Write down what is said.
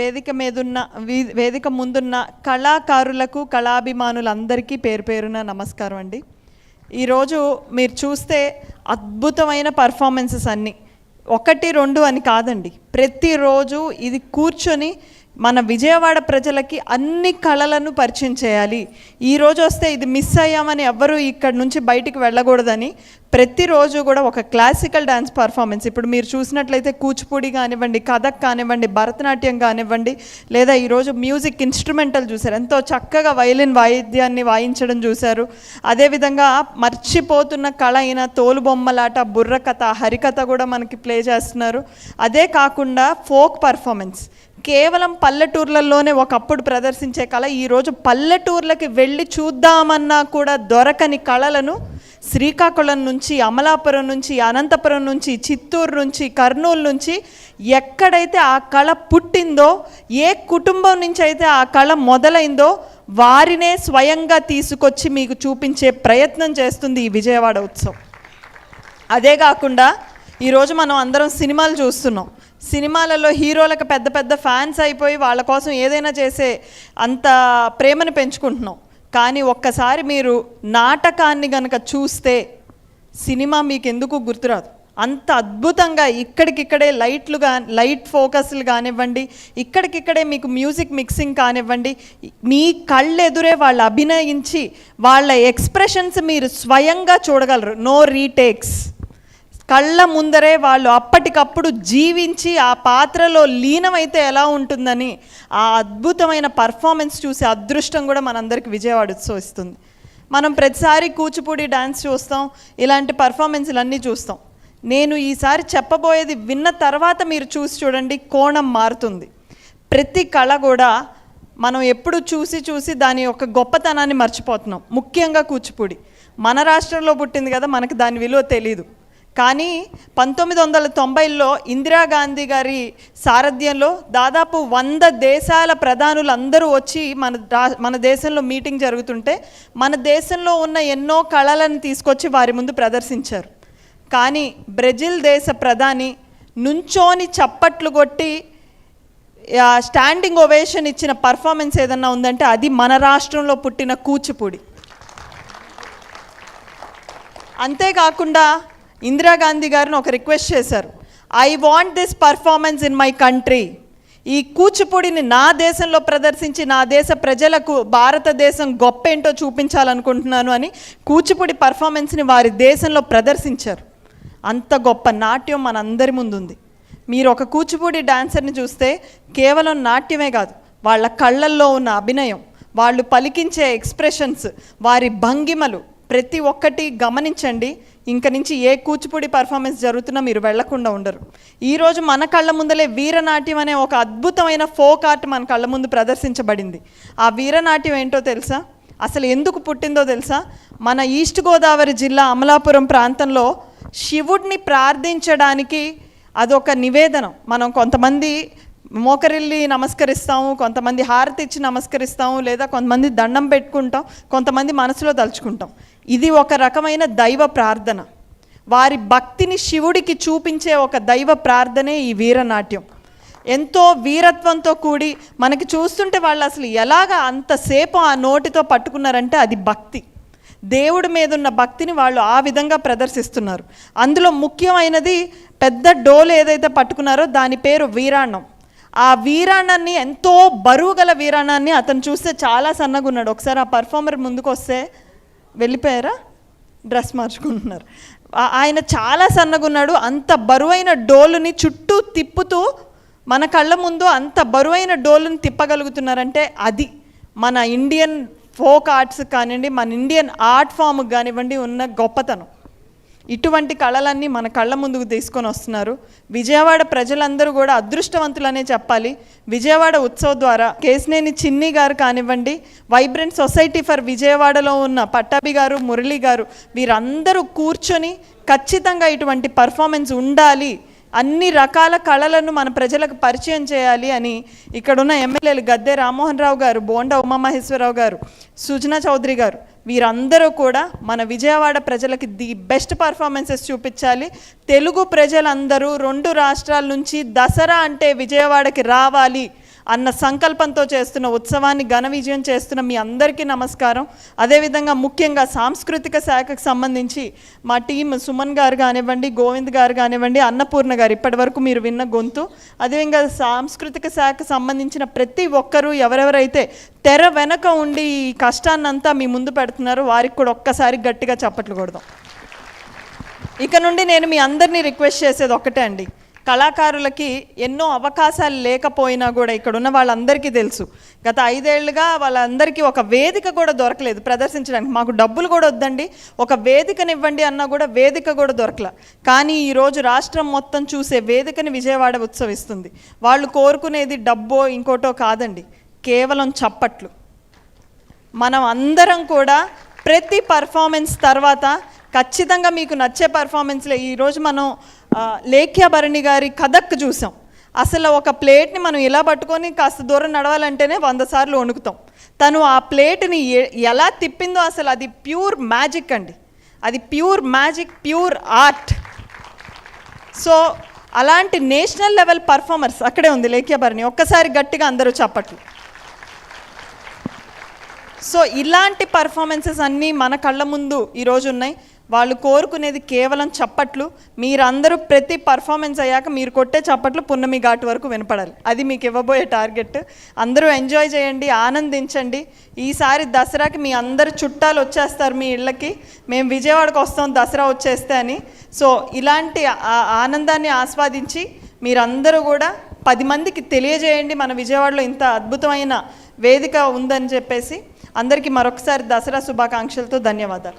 వేదిక మీదున్న వేదిక ముందున్న కళాకారులకు కళాభిమానులందరికీ పేరు పేరున నమస్కారం అండి. ఈరోజు మీరు చూస్తే అద్భుతమైన పర్ఫార్మెన్సెస్ అన్నీ. ఒకటి రెండు అని కాదండి. ప్రతిరోజు ఇది కూర్చొని మన విజయవాడ ప్రజలకి అన్ని కళలను పరిచయం చేయాలి. ఈరోజు వస్తే ఇది మిస్ అయ్యామని ఎవ్వరూ ఇక్కడ నుంచి బయటికి వెళ్ళకూడదని ప్రతిరోజు కూడా ఒక క్లాసికల్ డ్యాన్స్ పర్ఫార్మెన్స్ ఇప్పుడు మీరు చూసినట్లయితే కూచిపూడి కానివ్వండి కథక్ కానివ్వండి భరతనాట్యం కానివ్వండి లేదా ఈరోజు మ్యూజిక్ ఇన్స్ట్రుమెంటల్ చూశారు. ఎంతో చక్కగా వయలిన్ వాయిద్యాన్ని వాయించడం చూశారు. అదేవిధంగా మర్చిపోతున్న కళ అయిన తోలుబొమ్మలాట బుర్రకథ హరికథ కూడా మనకి ప్లే చేస్తున్నారు. అదే కాకుండా ఫోక్ పర్ఫార్మెన్స్ కేవలం పల్లెటూర్లలోనే ఒకప్పుడు ప్రదర్శించే కళ ఈరోజు పల్లెటూర్లకి వెళ్ళి చూద్దామన్నా కూడా దొరకని కళలను శ్రీకాకుళం నుంచి అమలాపురం నుంచి అనంతపురం నుంచి చిత్తూరు నుంచి కర్నూలు నుంచి ఎక్కడైతే ఆ కళ పుట్టిందో ఏ కుటుంబం నుంచి అయితే ఆ కళ మొదలైందో వారినే స్వయంగా తీసుకొచ్చి మీకు చూపించే ప్రయత్నం చేస్తుంది ఈ విజయవాడ ఉత్సవం. అదే కాకుండా ఈరోజు మనం అందరం సినిమాలు చూస్తున్నాం. సినిమాలలో హీరోలకు పెద్ద పెద్ద ఫ్యాన్స్ అయిపోయి వాళ్ళ కోసం ఏదైనా చేసే అంత ప్రేమను పెంచుకుంటున్నాం. కానీ ఒక్కసారి మీరు నాటకాన్ని గనక చూస్తే సినిమా మీకు ఎందుకు గుర్తురాదు. అంత అద్భుతంగా ఇక్కడికిక్కడే లైట్లు కా లైట్ ఫోకస్లు కానివ్వండి ఇక్కడికిక్కడే మీకు మ్యూజిక్ మిక్సింగ్ కానివ్వండి మీ కళ్ళెదురే వాళ్ళు అభినయించి వాళ్ళ ఎక్స్ప్రెషన్స్ మీరు స్వయంగా చూడగలరు. No retakes. కళ్ళ ముందరే వాళ్ళు అప్పటికప్పుడు జీవించి ఆ పాత్రలో లీనమైతే ఎలా ఉంటుందని ఆ అద్భుతమైన పర్ఫార్మెన్స్ చూసే అదృష్టం కూడా మనందరికి విజయవాడ ఉత్సవిస్తుంది. మనం ప్రతిసారి కూచిపూడి డ్యాన్స్ చూస్తాం ఇలాంటి పర్ఫార్మెన్స్లు అన్నీ చూస్తాం. నేను ఈసారి చెప్పబోయేది విన్న తర్వాత మీరు చూసి చూడండి కోణం మారుతుంది. ప్రతి కళ కూడా మనం ఎప్పుడు చూసి చూసి దాని యొక్క గొప్పతనాన్ని మర్చిపోతున్నాం. ముఖ్యంగా కూచిపూడి. మన రాష్ట్రంలో పుట్టింది కదా మనకు దాని విలువ తెలీదు. కానీ పంతొమ్మిది వందల తొంభైలో ఇందిరాగాంధీ గారి సారథ్యంలో దాదాపు వంద దేశాల ప్రధానులు అందరూ వచ్చి మన రా మన దేశంలో మీటింగ్ జరుగుతుంటే మన దేశంలో ఉన్న ఎన్నో కళలను తీసుకొచ్చి వారి ముందు ప్రదర్శించారు. కానీ బ్రెజిల్ దేశ ప్రధాని నుంచోని చప్పట్లు కొట్టి స్టాండింగ్ ఓవేషన్ ఇచ్చిన పర్ఫార్మెన్స్ ఏదన్నా ఉందంటే అది మన రాష్ట్రంలో పుట్టిన కూచిపూడి. అంతేకాకుండా ఇందిరాగాంధీ గారిని ఒక రిక్వెస్ట్ చేశారు. I want this performance in my country ఈ కూచిపూడిని నా దేశంలో ప్రదర్శించి నా దేశ ప్రజలకు భారతదేశం గొప్ప ఏంటో చూపించాలనుకుంటున్నాను అని కూచిపూడి పర్ఫార్మెన్స్ని వారి దేశంలో ప్రదర్శించారు. అంత గొప్ప నాట్యం మనందరి ముందుంది. మీరు ఒక కూచిపూడి డాన్సర్ని చూస్తే కేవలం నాట్యమే కాదు వాళ్ళ కళ్ళల్లో ఉన్న అభినయం వాళ్ళు పలికించే ఎక్స్ప్రెషన్స్ వారి భంగిమలు ప్రతి ఒక్కటి గమనించండి. ఇంక నుంచి ఏ కూచిపూడి పర్ఫార్మెన్స్ జరుగుతున్నా మీరు వెళ్ళకుండా ఉండరు. ఈరోజు మన కళ్ళ ముందలే వీరనాట్యం అనే ఒక అద్భుతమైన ఫోక్ ఆర్ట్ మన కళ్ళ ముందు ప్రదర్శించబడింది. ఆ వీరనాట్యం ఏంటో తెలుసా? అసలు ఎందుకు పుట్టిందో తెలుసా? మన ఈస్ట్ గోదావరి జిల్లా అమలాపురం ప్రాంతంలో శివుడిని ప్రార్థించడానికి అదొక నివేదనం. మనం కొంతమంది మోకరిల్లి నమస్కరిస్తాము కొంతమంది హారతి ఇచ్చి నమస్కరిస్తాము లేదా కొంతమంది దండం పెట్టుకుంటాం కొంతమంది మనసులో తలుచుకుంటాం. ఇది ఒక రకమైన దైవ ప్రార్థన. వారి భక్తిని శివుడికి చూపించే ఒక దైవ ప్రార్థనే ఈ వీరనాట్యం. ఎంతో వీరత్వంతో కూడి మనకి చూస్తుంటే వాళ్ళు అసలు ఎలాగ అంతసేపు ఆ నోటితో పట్టుకున్నారంటే అది భక్తి. దేవుడి మీద ఉన్న భక్తిని వాళ్ళు ఆ విధంగా ప్రదర్శిస్తున్నారు. అందులో ముఖ్యమైనది పెద్ద డోలు ఏదైతే పట్టుకున్నారో దాని పేరు వీరాణం. ఆ వీరాణాన్ని ఎంతో బరువు గల వీరాణాన్ని అతను చూస్తే చాలా సన్నగా ఉన్నాడు ఒకసారి ఆ పర్ఫార్మర్ ముందుకు వస్తే వెళ్ళిపోయారా? డ్రెస్ మార్చుకుంటున్నారు. ఆయన చాలా సన్నగా ఉన్నాడు అంత బరువైన డోలుని చుట్టూ తిప్పుతూ మన కళ్ళ ముందు అంత బరువైన డోలుని తిప్పగలుగుతున్నారంటే అది. మన ఇండియన్ ఫోక్ ఆర్ట్స్ కానివ్వండి మన ఇండియన్ ఆర్ట్ ఫామ్కి కానివ్వండి ఉన్న గొప్పతనం. ఇటువంటి కళలన్నీ మన కళ్ళ ముందుకు తీసుకొని వస్తున్నారు. విజయవాడ ప్రజలందరూ కూడా అదృష్టవంతులనే చెప్పాలి. విజయవాడ ఉత్సవ్ ద్వారా కేసినేని చిన్ని గారు కానివ్వండి వైబ్రెంట్ సొసైటీ ఫర్ విజయవాడలో ఉన్న పట్టాభి గారు మురళి గారు వీరందరూ కూర్చొని ఖచ్చితంగా ఇటువంటి పర్ఫార్మెన్స్ ఉండాలి. అన్ని రకాల కళలను మన ప్రజలకు పరిచయం చేయాలి అని ఇక్కడున్న ఎమ్మెల్యేలు గద్దె రామ్మోహన్ రావు గారు బోండా ఉమామహేశ్వరరావు గారు సుజనా చౌదరి గారు వీరందరూ కూడా మన విజయవాడ ప్రజలకి ది బెస్ట్ పర్ఫార్మెన్సెస్ చూపించాలి. తెలుగు ప్రజలందరూ రెండు రాష్ట్రాల నుంచి దసరా అంటే విజయవాడకి రావాలి. అన్న సంకల్పంతో చేస్తున్న ఉత్సవాన్ని ఘన విజయం చేస్తున్న మీ అందరికీ నమస్కారం. అదేవిధంగా ముఖ్యంగా సాంస్కృతిక శాఖకు సంబంధించి మా టీం సుమన్ గారు కానివ్వండి గోవింద్ గారు కానివ్వండి అన్నపూర్ణ గారు ఇప్పటివరకు మీరు విన్న గొంతు. అదేవిధంగా సాంస్కృతిక శాఖకు సంబంధించిన ప్రతి ఒక్కరూ ఎవరెవరైతే తెర వెనక ఉండి ఈ కష్టాన్నంతా మీ ముందు పెడుతున్నారో వారికి కూడా ఒక్కసారి గట్టిగా చప్పట్లు కొడదాం. ఇక నుండి నేను మీ అందరినీ రిక్వెస్ట్ చేసేది ఒక్కటే అండి. కళాకారులకి ఎన్నో అవకాశాలు లేకపోయినా కూడా ఇక్కడ ఉన్న వాళ్ళందరికీ తెలుసు. గత ఐదేళ్ళుగా వాళ్ళందరికీ ఒక వేదిక కూడా దొరకలేదు ప్రదర్శించడానికి. మాకు డబ్బులు కూడా వద్దండి ఒక వేదికనివ్వండి అన్నా కూడా వేదిక కూడా దొరకల. కానీ ఈరోజు రాష్ట్రం మొత్తం చూసే వేదికని విజయవాడ ఉత్సవిస్తుంది. వాళ్ళు కోరుకునేది డబ్బో ఇంకోటో కాదండి కేవలం చప్పట్లు. మనం అందరం కూడా ప్రతి పర్ఫార్మెన్స్ తర్వాత ఖచ్చితంగా మీకు నచ్చే పర్ఫార్మెన్స్లో. ఈరోజు మనం లేఖ్యాభరణి గారి కథక్ చూసాం. అసలు ఒక ప్లేట్ని మనం ఇలా పట్టుకొని కాస్త దూరం నడవాలంటేనే వంద సార్లు వణుకుతాం. తను ఆ ప్లేట్ని ఎలా తిప్పిందో అసలు అది ప్యూర్ మ్యాజిక్ అండి. అది pure magic pure art. So అలాంటి నేషనల్ లెవెల్ పర్ఫార్మర్స్ అక్కడే ఉంది లేఖ్యాభరణి. ఒక్కసారి గట్టిగా అందరూ చప్పట్లు. సో ఇలాంటి పర్ఫార్మెన్సెస్ అన్నీ మన కళ్ళ ముందు ఈరోజు ఉన్నాయి. వాళ్ళు కోరుకునేది కేవలం చప్పట్లు మీరందరూ ప్రతి పర్ఫార్మెన్స్ అయ్యాక మీరు కొట్టే చప్పట్లు పున్నమి ఘాట్ వరకు వినపడాలి. అది మీకు ఇవ్వబోయే టార్గెట్ అందరూ ఎంజాయ్ చేయండి ఆనందించండి. ఈసారి దసరాకి మీ అందరు చుట్టాలు వచ్చేస్తారు మీ ఇళ్ళకి. మేము విజయవాడకు వస్తాం దసరా వచ్చేస్తే అని. సో ఇలాంటి ఆనందాన్ని ఆస్వాదించి మీరందరూ కూడా పది మందికి తెలియజేయండి మన విజయవాడలో ఇంత అద్భుతమైన వేదిక ఉందని చెప్పేసి. అందరికీ మరొకసారి దసరా శుభాకాంక్షలతో ధన్యవాదాలు.